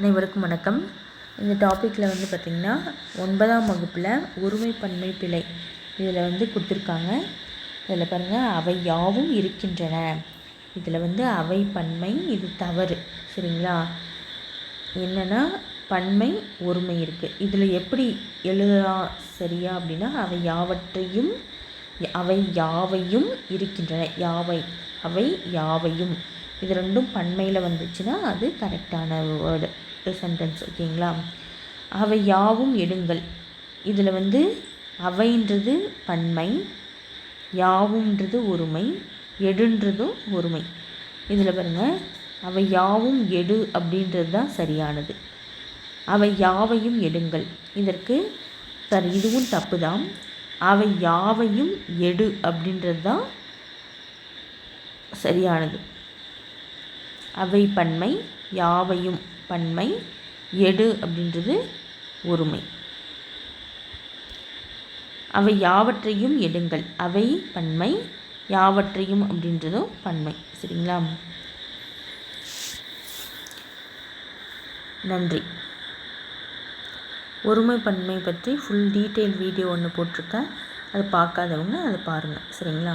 அனைவருக்கும் வணக்கம். இந்த டாப்பிக்கில் வந்து பார்த்திங்கன்னா ஒன்பதாம் வகுப்பில் ஒருமை பன்மை பிழை இதில் வந்து கொடுத்துருக்காங்க. இதில் பாருங்கள் அவை யாவும் இருக்கின்றன. இதில் வந்து அவை பன்மை இது தவறு. சரிங்களா? என்னென்னா பன்மை ஒருமை இருக்குது இதில் எப்படி எழுதலாம் சரியா அப்படின்னா அவை யாவற்றையும் அவை யாவையும் இருக்கின்றன. யாவை? அவை யாவையும். இது ரெண்டும் பன்மையில் வந்துச்சுன்னா அது கரெக்டான வேர்டு சென்டென்ஸ் ஓகேங்களா? அவை யாவும் எடுங்கள். இதில் வந்து அவைன்றது பன்மை யாவுன்றது ஒருமை எடுன்றதும் ஒருமை. இதில் பாருங்கள் அவை யாவும் எடு அப்படின்றது தான் சரியானது. அவை யாவையும் எடுங்கள். இதற்கு சரி இதுவும் தப்பு தான் அவை யாவையும் எடு அப்படின்றது தான் சரியானது. அவை பன்மை யாவையும் பன்மை எடு அப்படின்றது ஒருமை. அவை யாவற்றையும் எடுங்கள். அவை பன்மை யாவற்றையும் அப்படின்றதும் பன்மை. சரிங்களா? நன்றி. ஒருமை பன்மை பற்றி ஃபுல் டீட்டெயில் வீடியோ ஒன்று போட்டிருக்கேன். அதை பார்க்காதவங்க அதை பாருங்கள் சரிங்களா?